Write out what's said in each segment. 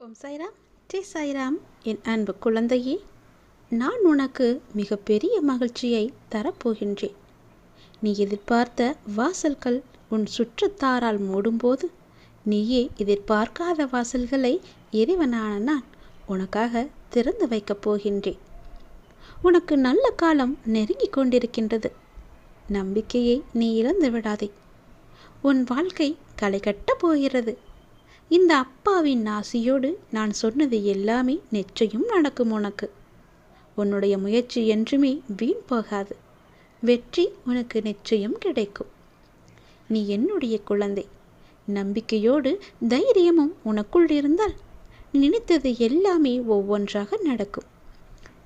ஓம் சாய்ராம். ஜெய் சாய்ராம். என் அன்பு குழந்தையே நான் உனக்கு மிகப்பெரிய மகிழ்ச்சியை தரப்போகின்றேன். நீ எதிர்பார்த்த வாசல்கள் உன் சுற்றத்தாரால் மூடும்போது நீயே எதிர்பார்க்காத வாசல்களை இறைவனான நான் உனக்காக திறந்து வைக்கப் போகின்றேன். உனக்கு நல்ல காலம் நெருங்கிக் கொண்டிருக்கின்றது. நம்பிக்கையை நீ இழந்து விடாதே. உன் வாழ்க்கை களை கட்டப் போகிறது. இந்த அப்பாவின் ஆசியோடு நான் சொன்னது எல்லாமே நிச்சயம் நடக்கும் உனக்கு. உன்னுடைய முயற்சி என்றுமே வீண் போகாது. வெற்றி உனக்கு நிச்சயம் கிடைக்கும். நீ என்னுடைய குழந்தை. நம்பிக்கையோடு தைரியமும் உனக்குள் இருந்தால் நினைத்தது எல்லாமே ஒவ்வொன்றாக நடக்கும்.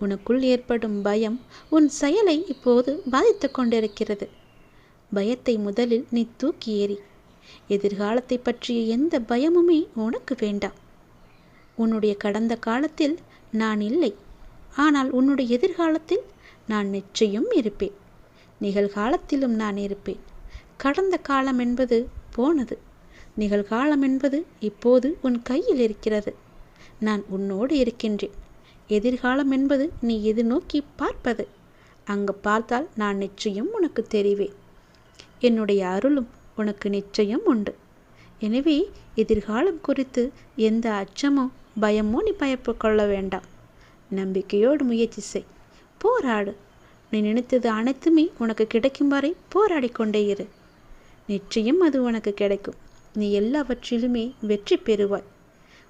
உனக்குள் ஏற்படும் பயம் உன் செயலை இப்போது பாதித்து கொண்டிருக்கிறது. பயத்தை முதலில் நீ தூக்கி ஏறி எதிர்காலத்தை பற்றிய எந்த பயமுமே உனக்கு வேண்டாம். உன்னுடைய கடந்த காலத்தில் நான் இல்லை. ஆனால் உன்னுடைய எதிர்காலத்தில் நான் நிச்சயம் இருப்பேன். நிகழ்காலத்திலும் நான் இருப்பேன். கடந்த காலம் என்பது போனது. நிகழ்காலம் என்பது இப்போது உன் கையில் இருக்கிறது. நான் உன்னோடு இருக்கின்றேன். எதிர்காலம் என்பது நீ எது பார்ப்பது. அங்கு பார்த்தால் நான் நிச்சயம் உனக்கு தெரிவேன். என்னுடைய அருளும் உனக்கு நிச்சயம் உண்டு. எனவே எதிர்காலம் குறித்து எந்த அச்சமோ பயமோ நீ பயப்பு கொள்ள வேண்டாம். நம்பிக்கையோடு முயற்சி செய். போராடு. நீ நினைத்தது அனைத்துமே உனக்கு கிடைக்கும் வரை போராடி கொண்டே இரு. நிச்சயம் அது உனக்கு கிடைக்கும். நீ எல்லாவற்றிலுமே வெற்றி பெறுவாய்.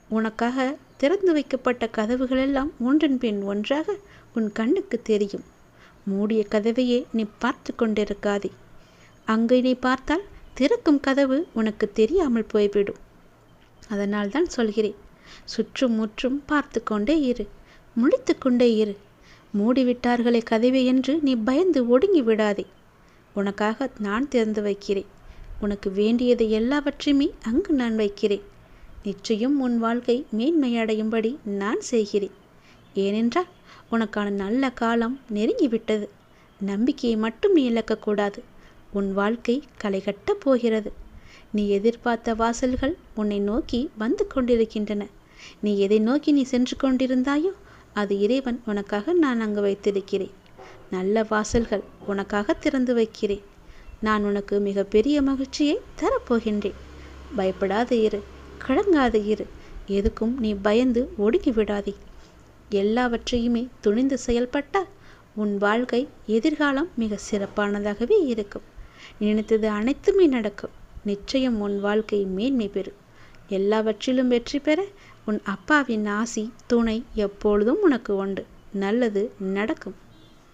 உனக்காக திறந்து வைக்கப்பட்ட கதவுகளெல்லாம் ஒன்றன் பின் ஒன்றாக உன் கண்ணுக்கு தெரியும். மூடிய கதவையே நீ பார்த்து கொண்டிருக்காதே. அங்கே நீ பார்த்தால் திறக்கும் கதவு உனக்கு தெரியாமல் போய்விடும். அதனால் தான் சொல்கிறேன் சுற்றும் முற்றும் பார்த்து கொண்டே இரு முழித்து கொண்டே இரு. மூடிவிட்டார்களே கதவை என்று நீ பயந்து ஒடுங்கி விடாதே. உனக்காக நான் திறந்து வைக்கிறேன். உனக்கு வேண்டியதை எல்லாவற்றையுமே அங்கு நான் வைக்கிறேன். நிச்சயம் உன் வாழ்க்கை மேன்மையடையும்படி நான் செய்கிறேன். ஏனென்றால் உனக்கான நல்ல காலம் நெருங்கிவிட்டது. நம்பிக்கையை மட்டும் இழக்கக்கூடாது. உன் வாழ்க்கை களைகட்டப் போகிறது. நீ எதிர்பார்த்த வாசல்கள் உன்னை நோக்கி வந்து கொண்டிருக்கின்றன. நீ எதை நோக்கி நீ சென்று கொண்டிருந்தாயோ அது இறைவன் உனக்காக நான் அங்கு வைத்திருக்கிறேன். நல்ல வாசல்கள் உனக்காக திறந்து வைக்கிறேன். நான் உனக்கு மிக பெரிய மகிழ்ச்சியை தரப்போகின்றேன். பயப்படாத இரு கலங்காத இரு. எதுக்கும் நீ பயந்து ஒடுங்கி விடாதே எல்லாவற்றையுமே துணிந்து செயல்பட்டால் உன் வாழ்க்கை எதிர்காலம் மிக சிறப்பானதாகவே இருக்கும். நினைத்தது அனைத்துமே நடக்கும். நிச்சயம் உன் வாழ்க்கை மேன்மை பெறும். எல்லாவற்றிலும் வெற்றி பெற உன் அப்பாவின் ஆசி துணை எப்பொழுதும் உனக்கு உண்டு. நல்லது நடக்கும்.